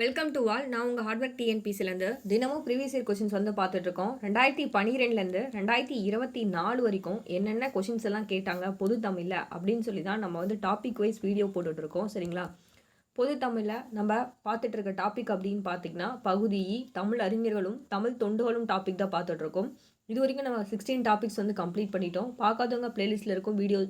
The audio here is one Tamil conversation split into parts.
வெல்கம் டு ஆல் நான் உங்கள் ஹார்ட்வேர் டிஎன்பிசிலேருந்து தினமும் ப்ரீவியஸ் இயர் கொஷின்ஸ் வந்து பார்த்துட்ருக்கோம். ரெண்டாயிரத்தி பன்னிரெண்டுலேருந்து ரெண்டாயிரத்தி இருபத்தி நாலு வரைக்கும் என்னென்ன கொஷின்ஸ் எல்லாம் கேட்டாங்க பொது தமிழில் அப்படின்னு சொல்லி தான் நம்ம வந்து டாபிக் வைஸ் வீடியோ போட்டுட்ருக்கோம் சரிங்களா? பொது தமிழில் நம்ம பார்த்துட்ருக்க டாபிக் அப்படின்னு பார்த்தீங்கன்னா பகுதி தமிழ் அறிஞர்களும் தமிழ் தொண்டுகளும் டாபிக் தான் பார்த்துட்ருக்கோம். இது வரைக்கும் நம்ம சிக்ஸ்டீன் டாபிக்ஸ் வந்து கம்ப்ளீட் பண்ணிட்டோம். பார்க்காதவங்க பிளேலிஸ்ட்டில் இருக்கும் வீடியோ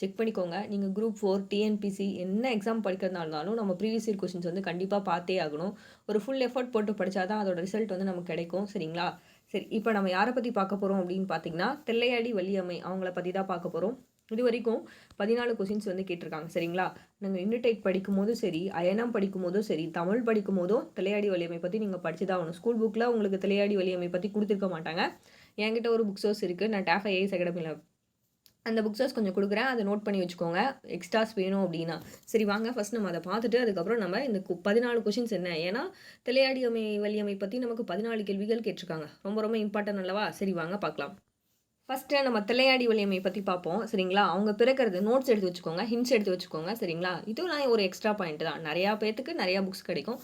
செக் பண்ணிக்கோங்க. நீங்கள் குரூப் ஃபோர் டிஎன்பிசி என்ன எக்ஸாம் படிக்கிறதா இருந்தாலும் நம்ம ப்ரீவியஸ் இயர் கொஷின்ஸ் வந்து கண்டிப்பாக பார்த்தே ஆகணும். ஒரு ஃபுல் எஃபர்ட் போட்டு படித்தா தான் அதோட ரிசல்ட் வந்து நமக்கு கிடைக்கும். சரிங்களா? சரி இப்போ நம்ம யாரை பற்றி பார்க்க போகிறோம் அப்படின்னு பார்த்தீங்கன்னா தெல்லையாடி வள்ளியம்மை அவங்கள பற்றி தான் பார்க்க போகிறோம் இது வரைக்கும் பதினாலு கொஷின்ஸ் வந்து கேட்டிருக்காங்க. சரிங்களா? நாங்கள் இன்டிடேட் படிக்கும் போதும் சரி அயனம் படிக்கும் போதும் சரி தமிழ் படிக்கும் போதும் தெலையாடி பற்றி நீங்கள் படிச்சு தான் ஆகணும் ஸ்கூல் புக்கில் உங்களுக்கு தலையாடி வலியமை பற்றி கொடுத்துருக்க மாட்டாங்க. என்கிட்ட ஒரு புக் சோர்ஸ் இருக்குது நான் டேஃபா ஏஎஸ் அகாடமியில் அந்த புக்ஸஸ் கொஞ்சம் கொடுக்குறேன். அதை நோட் பண்ணி வச்சுக்கோங்க. எக்ஸ்ட்ராஸ் வேணும் அப்படின்னா. சரி வாங்க. ஃபர்ஸ்ட் நம்ம அதை பார்த்துட்டு அதுக்கப்புறம் நம்ம இந்த கு- பதினாலு கொஷின்ஸ் என்ன? ஏன்னா தலையாடியமை வலியமை பற்றி நமக்கு பதினாலு கேள்விகள் கேட்டிருக்காங்க. ரொம்ப ரொம்ப இம்பார்ட்டன்ட் அல்லவா? சரி வாங்க பார்க்கலாம். ஃபஸ்ட்டு நம்ம தலையாடி வலியமை பற்றி பார்ப்போம். சரிங்களா? அவங்க பிறக்கிறது நோட்ஸ் எடுத்து வச்சுக்கோங்க. ஹிண்ட்ஸ் எடுத்து வச்சுக்கோங்க. சரிங்களா? இதுவும் ஒரு எக்ஸ்ட்ரா பாயிண்ட் தான். நிறையா பேர்த்துக்கு நிறையா புக்ஸ் கிடைக்கும்.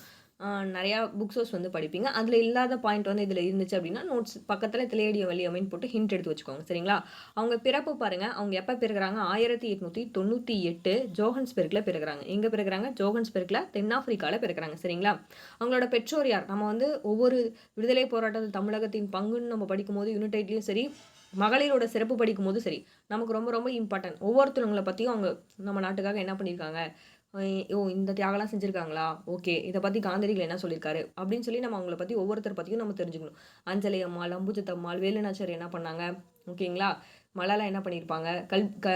நிறையா புக் சோர்ஸ் வந்து படிப்பீங்க. அதில் இல்லாத பாயிண்ட் வந்து இதில் இருந்துச்சு அப்படின்னா நோட்ஸ் பக்கத்தில் தெலையடிய வழி அமைன்னு போட்டு ஹிண்ட் எடுத்து வச்சுக்கோங்க சரிங்களா? அவங்க பிறப்பு பாருங்கள் அவங்க எப்போ பிறகுறாங்க? ஆயிரத்தி எட்நூற்றி தொண்ணூற்றி எட்டு ஜோஹன்ஸ்பெர்க்கில் பிறகுறாங்க. எங்கே பிறகுறாங்க? ஜோஹன்ஸ்பெர்க்கில் தென்னாப்பிரிக்காவில் பிறகுறாங்க சரிங்களா? அவங்களோட பெற்றோர் யார்? நம்ம வந்து ஒவ்வொரு விடுதலை போராட்டத்தில் தமிழகத்தின் பங்குன்னு நம்ம படிக்கும்போது யுனைடெட்லேயும் சரி மகளிரோட சிறப்பு படிக்கும்போது சரி நமக்கு ரொம்ப ரொம்ப இம்பார்ட்டன்ட் ஒவ்வொருத்தவங்களை பற்றியும் அவங்க நம்ம நாட்டுக்காக என்ன பண்ணியிருக்காங்க? ஓ இந்த தியாகலாம் செஞ்சுருக்காங்களா? ஓகே இதை பற்றி காந்திரிகள் என்ன சொல்லியிருக்காரு? அப்படின்னு சொல்லி நம்ம அவங்கள பற்றி ஒவ்வொருத்தர் பற்றியும் நம்ம தெரிஞ்சுக்கணும். அஞ்சலி அம்மாள் அம்புஜத்தம்மாள் வேலுநாச்சர் என்ன பண்ணாங்க? ஓகேங்களா? மலாலா என்ன பண்ணியிருப்பாங்க கல் க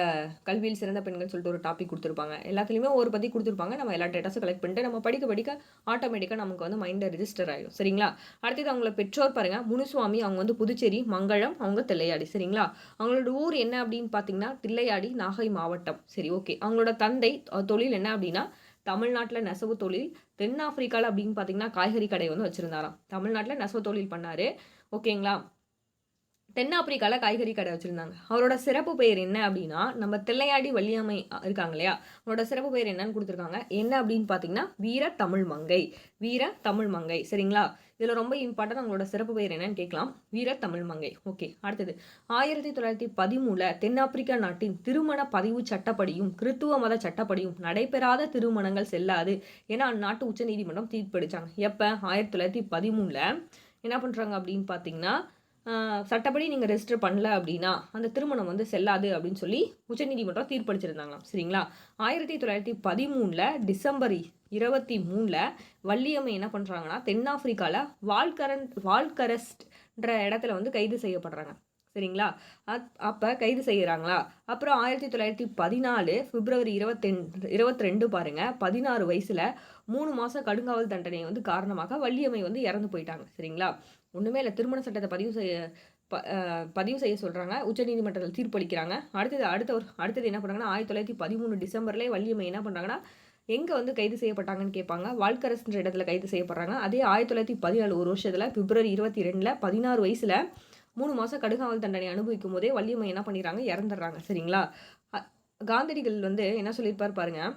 கல்வியில் சிறந்த பெண்கள் சொல்லிட்டு ஒரு டாபிக் கொடுத்துருப்பாங்க. எல்லாத்துலேயுமே ஒரு பற்றி கொடுத்துருப்பாங்க. நம்ம எல்லா டேட்டாஸும் கலெக்ட் பண்ணிட்டு நம்ம படிக்க படிக்க ஆட்டோமேட்டிக்காக நமக்கு வந்து மைண்டில் ரிஜிஸ்டர் ஆகிடும் சரிங்களா? அடுத்தது அவங்கள பெற்றோர் பாருங்கள் முனுசுவாமி அவங்க வந்து புதுச்சேரி மங்களம் அவங்க தில்லையாடி. சரிங்களா? அவங்களோட ஊர் என்ன அப்படின்னு பார்த்தீங்கன்னா தில்லையாடி நாகை மாவட்டம். சரி ஓகே அவங்களோட தந்தை தொழில் என்ன அப்படின்னா தமிழ்நாட்டில் நெசவு தொழில் தென்னாப்பிரிக்காவில் அப்படின்னு பார்த்தீங்கன்னா காய்கறி கடை வந்து வச்சுருந்தாராம். தமிழ்நாட்டில் நெசவு தொழில் பண்ணார். ஓகேங்களா தென்னாப்பிரிக்காவில் காய்கறி கடை வச்சுருந்தாங்க. அவரோட சிறப்பு பெயர் என்ன அப்படின்னா நம்ம தில்லையாடி வள்ளியம்மை இருக்காங்க இல்லையா? அவரோட சிறப்பு பெயர் என்னன்னு கொடுத்துருக்காங்க. என்ன அப்படின்னு பார்த்தீங்கன்னா வீர தமிழ் மங்கை. வீர தமிழ் மங்கை. சரிங்களா? இதில் ரொம்ப இம்பார்ட்டன்ட் அவங்களோட சிறப்பு பெயர் என்னன்னு கேட்கலாம். வீர தமிழ் மங்கை. ஓகே அடுத்தது. ஆயிரத்தி தொள்ளாயிரத்தி பதிமூணில் தென்னாப்பிரிக்கா நாட்டின் திருமண பதிவு சட்டப்படியும் கிறித்துவ மத சட்டப்படியும் நடைபெறாத திருமணங்கள் செல்லாது என அந்நாட்டு உச்சநீதிமன்றம் தீர்ப்பளித்தாங்க எப்போ? ஆயிரத்தி தொள்ளாயிரத்தி பதிமூணில். என்ன பண்ணுறாங்க அப்படின்னு பார்த்தீங்கன்னா சட்டப்படி நீங்கள் ரெஜிஸ்டர் பண்ணல அப்படின்னா அந்த திருமணம் வந்து செல்லாது அப்படின்னு சொல்லி உச்சநீதிமன்றம் தீர்ப்பளிச்சிருந்தாங்களாம். சரிங்களா? ஆயிரத்தி தொள்ளாயிரத்தி பதிமூணில் டிசம்பர் இருபத்தி மூணில் வள்ளியம்மை என்ன பண்ணுறாங்கன்னா தென்னாப்பிரிக்காவில் வால்கரன் வால்கரஸ்ட்ன்ற இடத்துல வந்து கைது செய்யப்படுறாங்க. சரிங்களா? அப் அப்போ கைது செய்கிறாங்களா அப்புறம் ஆயிரத்தி தொள்ளாயிரத்தி பதினாலு பிப்ரவரி இருபத்தெண் இருபத்தி ரெண்டு பாருங்கள் பதினாறு வயசில் மூணு மாதம் கடுங்காவல் தண்டனை வந்து காரணமாக வள்ளியம்மை வந்து இறந்து போயிட்டாங்க. சரிங்களா? ஒன்றுமே இல்லை. திருமண சட்டத்தை பதிவு செய்ய ப பதிவு செய்ய சொல்கிறாங்க உச்சநீதிமன்றத்தில் தீர்ப்பளிக்கிறாங்க. அடுத்தது அடுத்த ஒரு அடுத்தது என்ன பண்ணுறாங்கன்னா ஆயிரத்தி தொள்ளாயிரத்தி பதிமூணு டிசம்பர்லேயே வள்ளியம்மை என்ன பண்ணுறாங்கன்னா எங்கே வந்து கைது செய்யப்பட்டாங்கன்னு கேட்பாங்க. வால்கரஸ்ன்ற இடத்துல கைது செய்யப்படுறாங்க. அதே ஆயிரத்தி தொள்ளாயிரத்தி பதினாலு ஒரு வருஷத்தில் பிப்ரவரி இருபத்தி ரெண்டில் பதினாறு வயசில் மூணு மாதம் கடுகாவல் தண்டனை அனுபவிக்கும் போதே வள்ளியம்மை என்ன பண்ணிடுறாங்க? இறந்துடுறாங்க. சரிங்களா? காந்தடிகள் காந்தியடிகள் வந்து என்ன சொல்லியிருப்பார் பாருங்க?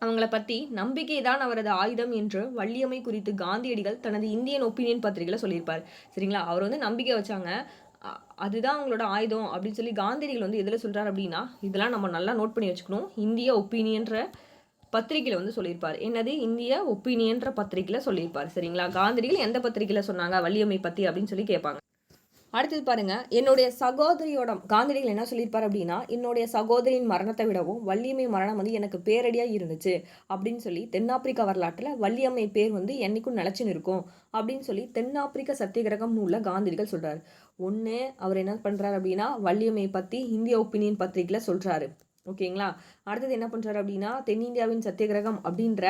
அவங்கள பற்றி நம்பிக்கை தான் அவரது ஆயுதம் என்று வள்ளியம்மை குறித்து காந்தியடிகள் தனது இந்தியன் ஒப்பீனியன் பத்திரிகையில் சொல்லியிருப்பார். சரிங்களா? அவர் வந்து நம்பிக்கை வச்சாங்க. அ- அதுதான் அவங்களோட ஆயுதம் அப்படின்னு சொல்லி காந்தியடிகள் வந்து எதில் சொல்கிறார் அப்படின்னா இதெல்லாம் நம்ம நல்லா நோட் பண்ணி வச்சுக்கணும். இந்திய ஒப்பீனியன்ற பத்திரிகையில் வந்து சொல்லியிருப்பார். என்னது? இந்திய ஒப்பீனியன்ற பத்திரிகையில் சொல்லியிருப்பார். சரிங்களா? காந்தியடிகள் எந்த பத்திரிகையில் சொன்னாங்க வள்ளியம்மை பற்றி அப்படின்னு சொல்லி கேட்பாங்க. அடுத்தது பாருங்க என்னுடைய சகோதரியோட காந்தியடிகள் என்ன சொல்லியிருப்பார் அப்படின்னா என்னுடைய சகோதரியின் மரணத்தை விடவும் வள்ளியம்மை மரணம் வந்து எனக்கு பேரடியாக இருந்துச்சு அப்படின்னு சொல்லி தென்னாப்பிரிக்கா வரலாற்றில் வள்ளியம்மை பேர் வந்து என்னைக்கும் நிலச்சி நிற்கும் அப்படின்னு சொல்லி தென்னாப்பிரிக்க சத்தியகிரகம் நூலில் காந்தியடிகள் சொல்கிறார் ஒன்று அவர் என்ன பண்ணுறாரு அப்படின்னா வள்ளியம்மை பற்றி இந்திய ஒப்பீனியன் பத்திரிகையில் சொல்கிறாரு ஓகேங்களா? அடுத்தது என்ன பண்ணுறாரு அப்படின்னா தென்னிந்தியாவின் சத்தியகிரகம் அப்படின்ற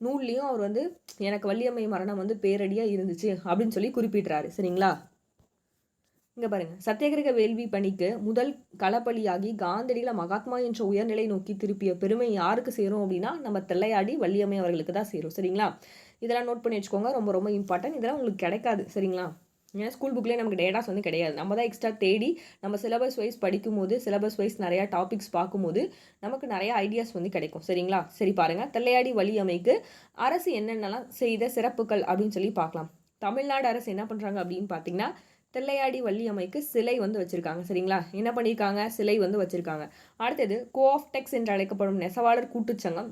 நூல்லையும் அவர் வந்து எனக்கு வள்ளியம்மை மரணம் வந்து பேரடியாக இருந்துச்சு அப்படின்னு சொல்லி குறிப்பிடுறாரு. சரிங்களா? இங்கே பாருங்க. சத்தியகிரக வேள்வி பணிக்கு முதல் களப்பலியாகி காந்தடியில் மகாத்மா என்ற உயர்நிலை நோக்கி திருப்பிய பெருமை யாருக்கு சேரும் அப்படின்னா நம்ம தெல்லையாடி வள்ளியம்மை அவர்களுக்கு தான் சேரும். சரிங்களா? இதெல்லாம் நோட் பண்ணி வச்சுக்கோங்க. ரொம்ப ரொம்ப இம்பார்ட்டன்ட் இதெல்லாம் உங்களுக்கு கிடைக்காது. சரிங்களா? ஏன்னா ஸ்கூல் புக்லேயே நமக்கு டேட்டாஸ் வந்து கிடையாது. நம்ம தான் எக்ஸ்ட்ரா தேடி நம்ம சிலபஸ் வைஸ் படிக்கும்போது சிலபஸ் வைஸ் நிறையா டாபிக்ஸ் பார்க்கும்போது நமக்கு நிறையா ஐடியாஸ் வந்து கிடைக்கும். சரிங்களா? சரி பாருங்கள் தெல்லையாடி வழியமைக்கு அரசு என்னென்னலாம் செய்த சிறப்புகள் அப்படின்னு சொல்லி பார்க்கலாம். தமிழ்நாடு அரசு என்ன பண்ணுறாங்க அப்படின்னு பார்த்தீங்கன்னா தெல்லையாடி வள்ளியம்மைக்கு சிலை வந்து வச்சுருக்காங்க சரிங்களா? என்ன பண்ணியிருக்காங்க சிலை வந்து வச்சுருக்காங்க. அடுத்தது கோஆப்டெக்ஸ் என்று அழைக்கப்படும் நெசவாளர் கூட்டுச்சங்கம்.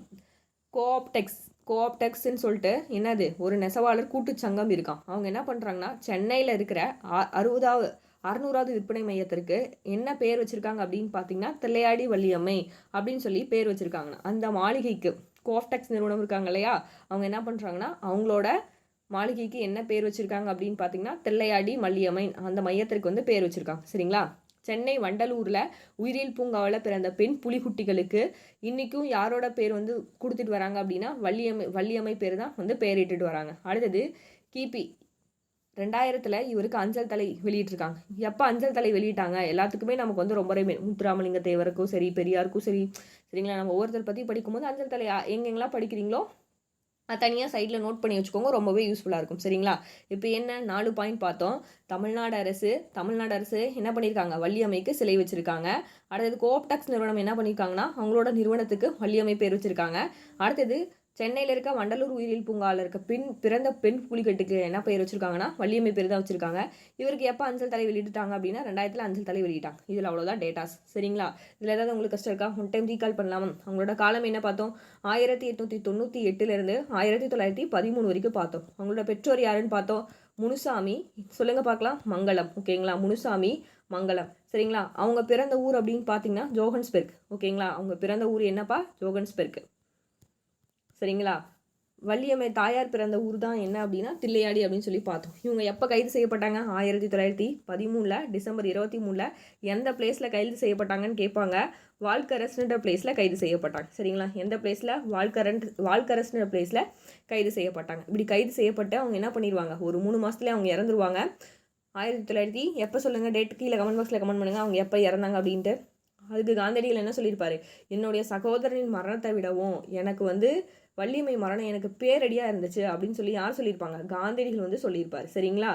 கோஆப்டெக்ஸ் கோஆப்டெக்ஸ்ன்னு சொல்லிட்டு என்னது? ஒரு நெசவாளர் கூட்டுச்சங்கம் இருக்கான் அவங்க என்ன பண்ணுறாங்கன்னா சென்னையில் இருக்கிற அ- அறுபதாவது அறுநூறாவது விற்பனை மையத்திற்கு என்ன பேர் வச்சுருக்காங்க அப்படின்னு பார்த்தீங்கன்னா தெல்லையாடி வள்ளியம்மை அப்படின்னு சொல்லி பேர் வச்சுருக்காங்க. அந்த மாளிகைக்கு கோஆப்டெக்ஸ் நிறுவனம் இருக்காங்க இல்லையா? அவங்க என்ன பண்ணுறாங்கன்னா அவங்களோட மாளிகைக்கு என்ன பேர் வச்சுருக்காங்க அப்படின்னு பார்த்தீங்கன்னா தெல்லையாடி மல்லியம்மைன் அந்த மையத்திற்கு வந்து பேர் வச்சுருக்காங்க. சரிங்களா? சென்னை வண்டலூரில் உயிரியல் பூங்காவில் பிறந்த பெண் புலிக்குட்டிகளுக்கு இன்றைக்கும் யாரோட பேர் வந்து கொடுத்துட்டு வராங்க அப்படின்னா வள்ளியம்மை வள்ளியம்மை பேர் தான் வந்து பெயரிட்டுட்டு வராங்க. அடுத்தது கிபி. ரெண்டாயிரத்தில் இவருக்கு அஞ்சல் தலை வெளியிட்டிருக்காங்க. எப்போ அஞ்சல் தலை வெளியிட்டாங்க? எல்லாத்துக்குமே நமக்கு வந்து ரொம்ப முத்துராமலிங்க தேவருக்கும் சரி பெரியாருக்கும் சரி சரிங்களா? நம்ம ஒவ்வொருத்தர் பற்றி படிக்கும்போது அஞ்சல் தலை எங்கெங்கெல்லாம் படிக்கிறீங்களோ தனியாக சைடில் நோட் பண்ணி வச்சுக்கோங்க ரொம்பவே யூஸ்ஃபுல்லாக இருக்கும். சரிங்களா? இப்போ என்ன? நாலு பாயிண்ட் பார்த்தோம். தமிழ்நாடு அரசு தமிழ்நாடு அரசு என்ன பண்ணியிருக்காங்க வள்ளியம்மைக்கு சிலை வச்சுருக்காங்க. அடுத்தது கோஆப்டாக்ஸ் நிறுவனம் என்ன பண்ணியிருக்காங்கன்னா அவங்களோட நிறுவனத்துக்கு வள்ளியம்மை பேர் வச்சுருக்காங்க. அடுத்தது சென்னையில் இருக்க வண்டலூர் உயிரியல் பூங்காவில் இருக்க பெண் பிறந்த பெண் புலிகட்டுக்கு என்ன பெயர் வச்சுருக்காங்கன்னா வள்ளியம்மை பேர் தான் வச்சுருக்காங்க. இவருக்கு எப்போ அஞ்சல் தலை வெளியிட்டாங்க அப்படின்னா ரெண்டாயிரத்தில் அஞ்சல் தலை வெளியிட்டாங்க. இதில் அவ்வளோதான் டேட்டாஸ் சரிங்களா? இதில் ஏதாவது உங்களுக்கு கஷ்டம் இருக்கா? ஒன் டைம் ரீகால் பண்ணலாமா. அவங்களோட காலம் என்ன பார்த்தோம்? ஆயிரத்தி எட்நூற்றி தொண்ணூற்றி எட்டுலேருந்து ஆயிரத்தி தொள்ளாயிரத்தி பதிமூணு வரைக்கும் பார்த்தோம். அவங்களோட பெற்றோர் யாருன்னு பார்த்தோம்? முனுசாமி. சொல்லுங்க பார்க்கலாம். மங்களம். ஓகேங்களா? முனுசாமி மங்களம். சரிங்களா? அவங்க பிறந்த ஊர் அப்படின்னு பார்த்தீங்கன்னா ஜோகன்ஸ்பெர்க். ஓகேங்களா? அவங்க பிறந்த ஊர் என்னப்பா? ஜோகன்ஸ்பெர்க். சரிங்களா? வள்ளியம்மை தாயார் பிறந்த ஊர் தான் என்ன அப்படின்னா தில்லையாடி அப்படின்னு சொல்லி பார்த்தோம். இவங்க எப்போ கைது செய்யப்பட்டாங்க? ஆயிரத்தி தொள்ளாயிரத்தி பதிமூணில் டிசம்பர் இருபத்தி மூணில் எந்த பிளேஸில் கைது செய்யப்பட்டாங்கன்னு கேட்பாங்க. வால்கரஸ்ன்ற பிளேஸில் கைது செய்யப்பட்டாங்க. சரிங்களா? எந்த பிளேஸில் வால்கரன் வால்கரஸ்ன்ற பிளேஸில் கைது செய்யப்பட்டாங்க. இப்படி கைது செய்யப்பட்டு அவங்க என்ன பண்ணிடுவாங்க ஒரு மூணு மாதத்துலேயே அவங்க இறந்துருவாங்க. ஆயிரத்தி தொள்ளாயிரத்தி எப்போ சொல்லுங்கள் டேட் கீழே கமெண்ட் பாக்ஸில் கமெண்ட் பண்ணுங்கள் அவங்க எப்போ இறந்தாங்க அப்படின்ட்டு. அதுக்கு காந்தியடிகள் என்ன சொல்லியிருப்பாரு? என்னுடைய சகோதரனின் மரணத்தை விடவும் எனக்கு வந்து வள்ளியம்மை மரணம் எனக்கு பேரடியாக இருந்துச்சு அப்படின்னு சொல்லி யார் சொல்லியிருப்பாங்க? காந்தியடிகள் வந்து சொல்லியிருப்பார். சரிங்களா?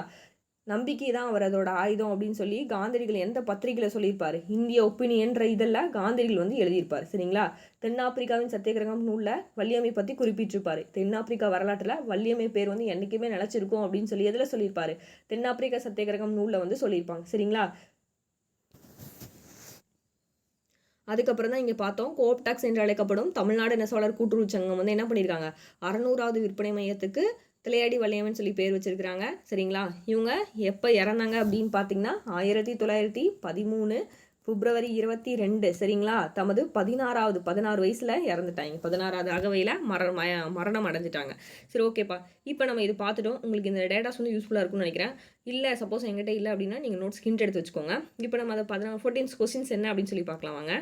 நம்பிக்கை தான் அவர் அதோட ஆயுதம் அப்படின்னு சொல்லி காந்தியடிகள் எந்த பத்திரிகையில் சொல்லியிருப்பார்? இந்திய ஒப்பீனியன்ற இதெல்லாம் காந்தியடிகள் வந்து எழுதியிருப்பார். சரிங்களா? தென்னாப்பிரிக்காவின் சத்தியகிரகம் நூலில் வள்ளியம்மை பற்றி குறிப்பிட்டிருப்பாரு. தென்னாப்பிரிக்கா வரலாற்றில் வள்ளியம்மை பேர் வந்து என்றைக்குமே நிலச்சிருக்கும் அப்படின்னு சொல்லி எதில் சொல்லியிருப்பார்? தென்னாப்பிரிக்கா சத்தியகிரகம் நூலில் வந்து சொல்லியிருப்பாங்க. சரிங்களா? அதுக்கப்புறம் தான் இங்கே பார்த்தோம். கோப்டாக்ஸ் என்று அழைக்கப்படும் தமிழ்நாடு நெசவாளர் கூட்டுறவு சங்கம் வந்து என்ன பண்ணியிருக்காங்க அறநூறாவது விற்பனை மையத்துக்கு திளையாடி வளையம்னு சொல்லி பேர் வச்சிருக்கிறாங்க. சரிங்களா? இவங்க எப்போ இறந்தாங்க அப்படின்னு பார்த்தீங்கன்னா ஆயிரத்தி தொள்ளாயிரத்தி பதிமூணு பிப்ரவரி இருபத்தி ரெண்டு. சரிங்களா? தமது பதினாறாவது பதினாறு வயசில் இறந்துட்டாங்க. பதினாறாவது அகவையில் மர மய மரணம் அடைஞ்சிட்டாங்க. சரி ஓகேப்பா. இப்போ நம்ம இது பார்த்துட்டோம். உங்களுக்கு இந்த டேட்டாஸ் வந்து யூஸ்ஃபுல்லாக இருக்கும்னு நினைக்கிறேன். இல்லை சப்போஸ் எங்கிட்ட இல்லை அப்படின்னா நீங்கள் நோட்ஸ் ஹிண்ட் எடுத்து வச்சுக்கோங்க. இப்போ நம்ம அதை பதினா ஃபோர்டீன்ஸ் கொஸ்டின்ஸ் என்ன அப்படின்னு சொல்லி பார்க்கலாம் வாங்க.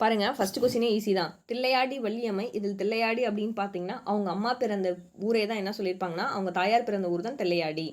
பாருங்க ஃபஸ்ட்டு கொஸ்டினே ஈஸி தான். தில்லையாடி வள்ளியம்மை இதில் தில்லையாடி அப்படின்னு பார்த்தீங்கன்னா அவங்க அம்மா பிறந்த ஊரே தான் என்ன சொல்லியிருப்பாங்கன்னா அவங்க தாயார் பிறந்த ஊர் தான் தில்லையாடி.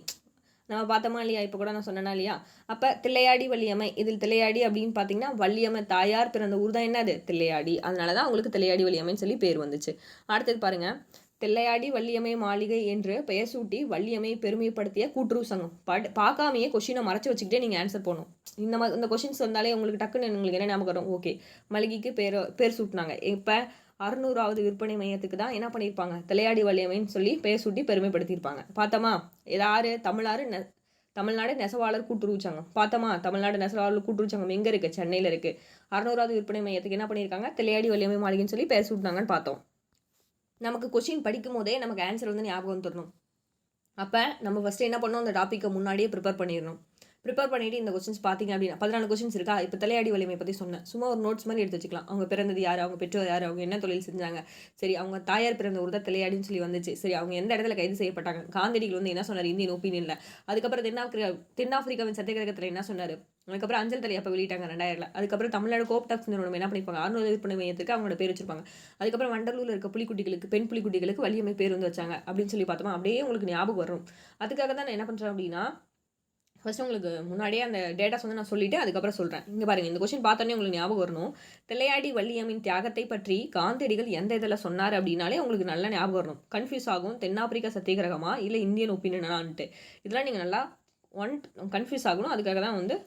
நம்ம பார்த்தோமா இல்லையா? இப்போ கூட நான் சொன்னேனா இல்லையா? அப்போ தில்லையாடி வள்ளியம்மை இதில் தில்லையாடி அப்படின்னு பார்த்தீங்கன்னா வள்ளியம்மை தாயார் பிறந்த ஊர் தான் என்னது? தில்லையாடி. அதனால தான் அவங்களுக்கு தில்லையாடி வள்ளியம்மைன்னு சொல்லி பேர் வந்துச்சு. அடுத்தது பாருங்கள் தெல்லையாடி வள்ளியம்மை மாளிகை என்று பெயர் சூட்டி வள்ளியம்மை பெருமைப்படுத்திய கூட்டுறவு சங்கம். பட் பார்க்காமையே கொஷினை மறைச்சி வச்சுக்கிட்டே நீங்கள் ஆன்சர் போகணும் இந்த மாதிரி இந்த கொஷின்ஸ் வந்தாலே உங்களுக்கு டக்குன்னு உங்களுக்கு என்ன ஞாபகம் வரும்? ஓகே மளிகைக்கு பேர் பேர் சூட்டினாங்க. இப்போ அறுநூறாவது விற்பனை மையத்துக்கு தான் என்ன பண்ணியிருப்பாங்க திளையாடி வள்ளியம்மைன்னு சொல்லி பெயர் சூட்டி பெருமைப்படுத்தியிருப்பாங்க. பார்த்தோமா யாரு தமிழாறு நெ தமிழ்நாடு நெசவாளர் கூட்டுறவு சங்கம். பார்த்தோமா தமிழ்நாடு நெசவாளர் கூட்டுறவு சங்கம் எங்கே இருக்குது சென்னையில் இருக்குது அறுநூறாவது விற்பனை மையத்துக்கு என்ன பண்ணியிருக்காங்க திளையாடி வள்ளியம்மை மாளிகைன்னு சொல்லி பெயர் சூட்டினாங்கன்னு பார்த்தோம். நமக்கு கொஷின் படிக்கும் போதே நமக்கு ஆன்சர் வந்து ஞாபகம் தரணும் அப்போ நம்ம ஃபஸ்ட்டு என்ன பண்ணோம் அந்த டாப்பிக்கை முன்னாடியே ப்ரிப்பேர் பண்ணிடணும் ப்ரிப்பேர் பண்ணிட்டு இந்த கொஸ்டின்ஸ் பார்த்தீங்க அப்படின்னா பதினாலு கொஸ்டின்ஸ் இருக்கா? இப்போ தலையாடி வலிமை பற்றி சொன்னேன். சும்மா ஒரு நோட்ஸ் மாதிரி எடுத்து வச்சுக்கலாம். அவங்க பிறந்தது யார்? அவங்க பெற்றோர் யார்? அவங்க என்ன தொழில் செஞ்சாங்க? சரி அவங்க தாயார் பிறந்த ஒரு தான் தலையாடின்னு சொல்லி வந்துச்சு. சரி அவங்க எந்த இடத்துல கைது செய்யப்பட்டாங்க? காந்தியடிகள் வந்து என்ன சொன்னார்? இந்தியன் ஒப்பீனியனில் அதுக்கப்புறம் தென்னாப்பிரிக்கா தென்னாப்பிரிக்காவின் சத்தியகிரகத்தில் என்ன சொன்னார்? அதுக்கப்புறம் அஞ்சல் தலை அப்போ வெளியிட்டாங்க ரெண்டாயிரம்ல அதுக்கப்புறம் தமிழ்நாடு கோப்டாக்ஸ் நிறுவனம் என்ன பண்ணிப்பாங்க? அறுநூறு விற்பனை மையத்துக்கு அவங்களோட பேர் வச்சிருப்பாங்க. அதுக்கப்புறம் வண்டலூரில் இருக்க புலிக்குட்டிகளுக்கு பெண் புலிக்குட்டிகளுக்கு வலியமை பேர் வந்து வச்சாங்க. அப்படின்னு சொல்லி பார்த்தோமா அப்படியே உங்களுக்கு ஞாபகம் வரும். அதுக்காக தான் நான் என்ன பண்ணுறேன் அப்படின்னா ஃபர்ஸ்ட் உங்களுக்கு முன்னாடியே அந்த டேட்டாஸ் வந்து நான் சொல்லிட்டு அதுக்கப்புறம் சொல்கிறேன் இங்கே பாருங்கள் இந்த கொஸ்டின் பார்த்தோன்னே உங்களுக்கு ஞாபகம் வரணும். தில்லையாடி வள்ளியம்மின் தியாகத்தை பற்றி காந்தியடிகள் எந்த இதில் சொன்னார் அப்படின்னாலே உங்களுக்கு நல்லா ஞாபகம் வரணும். கன்ஃபியூஸ் ஆகும் தென்னாப்பிரிக்கா சத்தியகிரகமா இல்லை இந்தியன் ஒப்பீனியனான்ட்டு. இதெல்லாம் நீங்கள் நல்லா ஒன் கன்ஃபியூஸ் ஆகணும். அதுக்காக தான் வந்து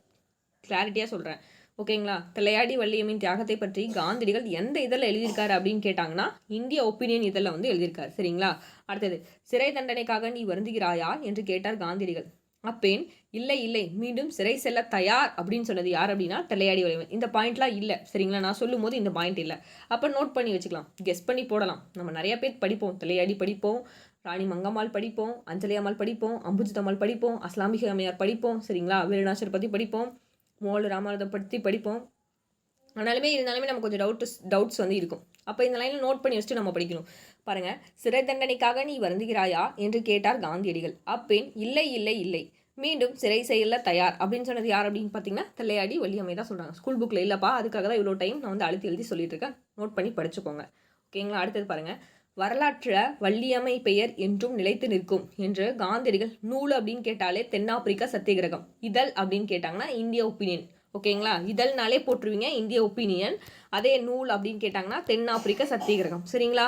கிளாரிட்டியாக சொல்கிறேன் ஓகேங்களா திளையாடி வள்ளியம்மின் தியாகத்தை பற்றி காந்தியடிகள் எந்த இதில் எழுதியிருக்காரு அப்படின்னு கேட்டாங்கன்னா இந்திய ஒப்பீனியன் இதில் வந்து எழுதியிருக்காரு. சரிங்களா? அடுத்தது சிறை தண்டனைக்காக நீ வருந்துகிறாயா? என்று கேட்டார் காந்தியடிகள். அப்பேன் இல்லை இல்லை மீண்டும் சிறை செல்ல தயார் அப்படின்னு சொன்னது யார் அப்படின்னா தலையாடி வளைவன் இந்த பாயிண்ட்லாம் இல்லை சரிங்களா? நான் சொல்லும் போது இந்த பாயிண்ட் இல்லை. அப்போ நோட் பண்ணி வச்சுக்கலாம். கெஸ் பண்ணி போடலாம். நம்ம நிறைய பேர் படிப்போம். தலையாடி படிப்போம் ராணி மங்கம்மாள் படிப்போம் அஞ்சலி அம்மாள் படிப்போம் அம்புஜிதம்மாள் படிப்போம் அஸ்லாமிக அம்மையார் படிப்போம் சரிங்களா? வீரநாசர் பற்றி படிப்போம் மோல் ராமாரதம் பற்றி படிப்போம் ஆனாலுமே இருந்தாலுமே நமக்கு கொஞ்சம் டவுட்ஸ் டவுட்ஸ் வந்து இருக்கும். அப்போ இந்த லைனில் நோட் பண்ணி வச்சுட்டு நம்ம படிக்கணும். பாருங்கள் சிறை தண்டனைக்காக நீ வருந்துகிறாயா? என்று கேட்டார் காந்தியடிகள். அப்பெண் இல்லை இல்லை இல்லை. மீண்டும் சிறை செயலில் தயார். அப்படின்னு சொன்னது யார் அப்படின்னு பார்த்தீங்கன்னா தில்லையாடி வள்ளியம்மை தான் சொல்கிறாங்க ஸ்கூல் புக்கில் இல்லைப்பா அதுக்காக தான் இவ்வளோ டைம் நான் வந்து அழுத்தி எழுதி சொல்லிட்டு இருக்கேன். நோட் பண்ணி படிச்சுக்கோங்க. ஓகேங்களா அடுத்தது பாருங்கள் வரலாற்றில் வள்ளியம்மை பெயர் என்றும் நிலைத்து நிற்கும் என்று காந்தியடிகள் நூல் அப்படின்னு கேட்டாலே தென்னாப்பிரிக்கா சத்தியகிரகம். இதழ் அப்படின்னு கேட்டாங்கன்னா இந்திய ஒப்பீனியன். ஓகேங்களா? இதழ்னாலே போட்டுருவீங்க இந்திய ஒப்பீனியன். அதே நூல் அப்படின்னு கேட்டாங்கன்னா தென்னாப்பிரிக்க சத்தியகிரகம். சரிங்களா?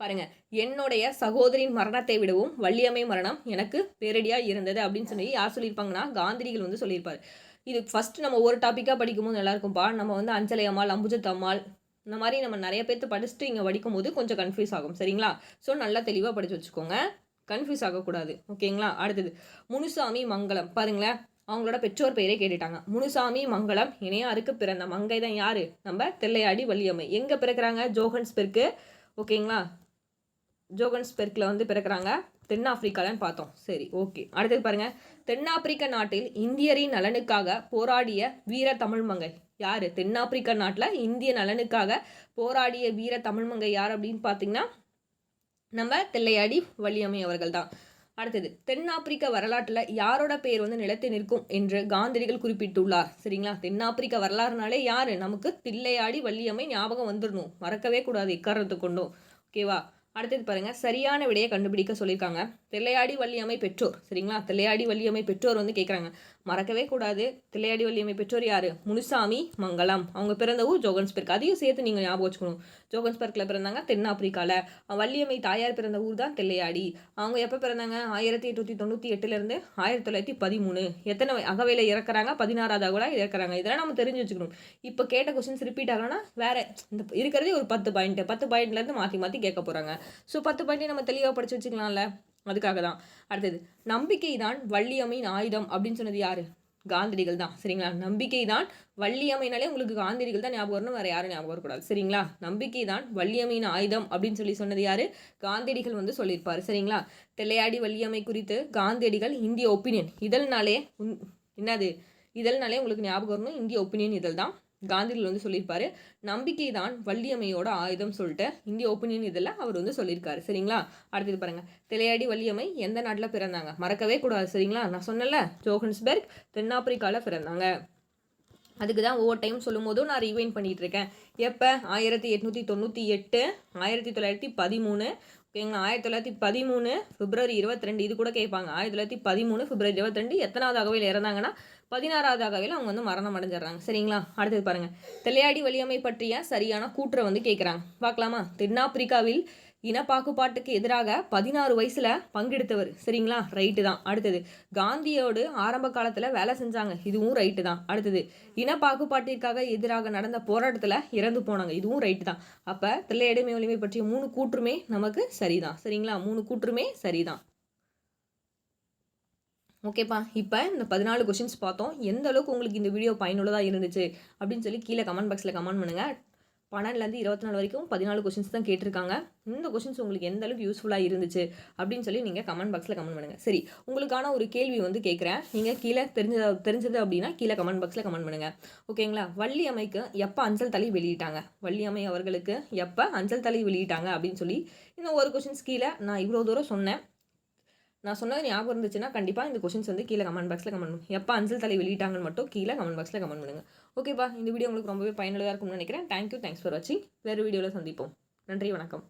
பாருங்க என்னுடைய சகோதரின் மரணத்தை விடவும் வள்ளியம்மை மரணம் எனக்கு பேரடியாக இருந்தது அப்படின்னு சொல்லி யார் சொல்லியிருப்பாங்கன்னா காந்திரிகள் வந்து சொல்லியிருப்பார். இது ஃபஸ்ட்டு நம்ம ஒரு டாப்பிக்காக படிக்கும்போது நல்லா இருக்கும்பா நம்ம வந்து அஞ்சலை அம்மாள் அம்புஜத் அம்மாள் இந்த மாதிரி நம்ம நிறைய பேர்த்து படிச்சுட்டு இங்கே படிக்கும் போது கொஞ்சம் கன்ஃபியூஸ் ஆகும். சரிங்களா? ஸோ நல்லா தெளிவாக படித்து வச்சுக்கோங்க. கன்ஃபியூஸ் ஆகக்கூடாது. ஓகேங்களா? அடுத்தது முனுசாமி மங்களம். பாருங்களேன். அவங்களோட பெற்றோர் பெயரே கேட்டுட்டாங்க. முனுசாமி மங்களம் இணையாருக்கு பிறந்த மங்கை தான் யார்? நம்ம தெல்லையாடி வள்ளியம்மை. எங்கே பிறக்கிறாங்க? ஜோகன்ஸ்பெர்க்கு. ஓகேங்களா? ஜோகன்ஸ்பெர்க்கில் வந்து பிறக்கிறாங்க. தென்னாப்பிரிக்காலன்னு பார்த்தோம். சரி ஓகே. அடுத்தது பாருங்க. தென்னாப்பிரிக்க நாட்டில் இந்தியரின் நலனுக்காக போராடிய வீர தமிழ் மங்கை யார்? தென்னாப்பிரிக்க நாட்டில் இந்திய நலனுக்காக போராடிய வீர தமிழ் மங்கை யார் அப்படின்னு பார்த்தீங்கன்னா நம்ம தெல்லையாடி வள்ளியம்மை அவர்கள் தான் அடுத்தது தென்னாப்பிரிக்க வரலாற்றில் யாரோட பேர் வந்து நிலத்து நிற்கும் என்று காந்திரிகள் குறிப்பிட்டுள்ளார். சரிங்களா? தென்னாப்பிரிக்க வரலாறுனாலே யார்? நமக்கு தில்லையாடி வள்ளியம்மை ஞாபகம் வந்துடணும் மறக்கவே கூடாது இக்காரணத்தை கொண்டும். ஓகேவா அடுத்தது பாருங்க சரியான விடையை கண்டுபிடிக்க சொல்லியிருக்காங்க. தில்லையாடி வள்ளியம்மை பெற்றோர். சரிங்களா? தில்லையாடி வள்ளியம்மை பெற்றோர் வந்து கேட்குறாங்க மறக்கவே கூடாது. தில்லையாடி வள்ளியம்மை பெற்றோர் யார்? முனுசாமி மங்களம் அவங்க பிறந்த ஊர் ஜோகன்ஸ்பர்க். அதையும் சேர்த்து நீங்கள் ஞாபகம் வச்சுக்கணும். ஜோகன்ஸ்பர்க்கில் பிறந்தாங்க தென்னாப்பிரிக்காவில் வள்ளியம்மை தாயார் பிறந்த ஊர் தான் தில்லையாடி. அவங்க எப்போ பிறந்தாங்க? ஆயிரத்தி எட்நூற்றி தொண்ணூற்றி எட்டுலேருந்து ஆயிரத்தி தொள்ளாயிரத்தி பதிமூணு. எத்தனை அகவையில் இறக்குறாங்க? பதினாறாவது அகவில் இறக்குறாங்க. இதெல்லாம் நம்ம தெரிஞ்சு வச்சுக்கணும். இப்போ கேட்ட கொஸ்டின்ஸ் ரிப்பீட் ஆகலன்னா வேற இந்த இருக்கிறதே ஒரு பத்து பாயிண்ட் பத்து பாயிண்ட்லேருந்து மாற்றி மாற்றி கேட்க போகிறாங்க ஸோ பத்து பாயிண்ட்டையும் நம்ம தெளிவாக படித்து வச்சுக்கலாம்ல. அதுக்காக தான் அடுத்தது நம்பிக்கை தான் வள்ளியம்மையின் ஆயுதம் அப்படின்னு சொன்னது யாரு? காந்திரிகள் தான். சரிங்களா? நம்பிக்கை தான் வள்ளியம்மைனாலே உங்களுக்கு காந்திரிகள் தான் ஞாபகம் வரணும். வேறு யாரும் ஞாபகம் வரக்கூடாது. சரிங்களா? நம்பிக்கை தான் வள்ளியம்மையின் ஆயுதம் அப்படின்னு சொல்லி சொன்னது யாரு? காந்தியடிகள் வந்து சொல்லியிருப்பார். சரிங்களா? தெல்லையாடி வள்ளியம்மை குறித்து காந்தியடிகள் இந்திய ஒப்பீனியன். இதழ்னாலே என்னது? இதழ்னாலே உங்களுக்கு ஞாபகம் வரணும். இந்திய ஒப்பீனியன் இதழ் தான் காந்தியில் வந்து சொல்லியிருப்பாரு நம்பிக்கை தான் வள்ளியம்மையோட ஆயுதம் சொல்லிட்டு இந்திய ஒப்பீனியன் இதில் அவர் வந்து சொல்லியிருக்காரு. சரிங்களா? அடுத்தது பாருங்க. திளையாடி வள்ளியம்மை எந்த நாட்டில் பிறந்தாங்க? மறக்கவே கூடாது சரிங்களா? நான் சொன்னல ஜோஹன்ஸ்பெர்க் தென்னாப்பிரிக்காவில் பிறந்தாங்க. அதுக்கு தான் ஒவ்வொரு டைம் சொல்லும் போதும் நான் ரீவைன் பண்ணிகிட்டு இருக்கேன். எப்போ? ஆயிரத்தி எட்நூற்றி தொண்ணூற்றி எட்டு ஆயிரத்தி தொள்ளாயிரத்தி பதிமூணு. ஓகேங்களா? ஆயிரத்தி தொள்ளாயிரத்தி பதிமூணு பிப்ரவரி இருபத்தி ரெண்டு இது கூட கேட்பாங்க. ஆயிரத்தி தொள்ளாயிரத்தி பதிமூணு பிப்ரவரி இருபத்தி ரெண்டு எத்தனாவது அகவையில் இறந்தாங்கன்னா பதினாறாவது அகவையில் அவங்க வந்து மரணம் அடைஞ்சிடுறாங்க. சரிங்களா? அடுத்தது பாருங்கள் தலையாடி வலியமை பற்றிய சரியான கூற்றை வந்து கேட்குறாங்க பார்க்கலாமா தென்னாப்பிரிக்காவில் இனப்பாகுபாட்டுக்கு எதிராக பதினாறு வயசுல பங்கெடுத்தவர். சரிங்களா? ரைட்டு தான். அடுத்தது காந்தியோடு ஆரம்ப காலத்துல வேலை செஞ்சாங்க. இதுவும் ரைட்டு தான். அடுத்தது இனப்பாகுபாட்டிற்காக எதிராக நடந்த போராட்டத்துல இறந்து போனாங்க. இதுவும் ரைட்டு தான். அப்ப தில்லையடிமை வலிமை பற்றிய மூணு கூற்றுமே நமக்கு சரிதான். சரிங்களா? மூணு கூற்றுமே சரிதான். ஓகேப்பா இப்போ இந்த பதினாலு கொஷின்ஸ் பார்த்தோம். எந்த அளவுக்கு உங்களுக்கு இந்த வீடியோ பயனுள்ளதாக இருந்துச்சு அப்படின்னு சொல்லி கீழே கமெண்ட் பாக்ஸில் கமெண்ட் பண்ணுங்கள் பன்னெண்டுலேருந்து இருபத்தி நாலு வரைக்கும் பதினாலு கொஷின்ஸ் தான் கேட்டிருக்காங்க. இந்த கொஷின்ஸ் உங்களுக்கு எந்த அளவுக்கு யூஸ்ஃபுல்லாக இருந்துச்சு அப்படின்னு சொல்லி நீங்கள் கமெண்ட் பாக்ஸில் கமெண்ட் பண்ணுங்கள் சரி உங்களுக்கான ஒரு கேள்வி வந்து கேட்குறேன். நீங்கள் கீழே தெரிஞ்சது தெரிஞ்சது அப்படின்னா கீழே கமெண்ட் பாக்ஸில் கமெண்ட் பண்ணுங்கள் ஓகேங்களா? வள்ளி அம்மைக்கு எப்போ அஞ்சல் தலை வெளியிட்டாங்க? வள்ளி அம்மை அவர்களுக்கு எப்போ அஞ்சல் தலை வெளியிட்டாங்க அப்படின்னு சொல்லி இந்த ஒரு கொஷின்ஸ் கீழே நான் இவ்வளோ தூரம் சொன்னேன். நான் சொன்னது ஞாபகம் இருந்துச்சுன்னா கண்டிப்பாக இந்த கொஷின்ஸ் வந்து கீழே கமெண்ட் பாக்ஸில் கமெண்ட் பண்ணுங்க. எப்போ அஞ்சல் தலை வெளியிட்டாங்கன்னு மட்டும் கீழே கமெண்ட் பாக்ஸில் கமெண்ட் பண்ணுங்கள் ஓகேப்பா இந்த வீடியோ உங்களுக்கு ரொம்பவே பயனுள்ளதாக இருக்கும்னு நினைக்கிறேன். தேங்க்யூ தேங்க்ஸ் ஃபார் வாட்சிங் வேறு வீடியோவில் சந்திப்போம். நன்றி வணக்கம்.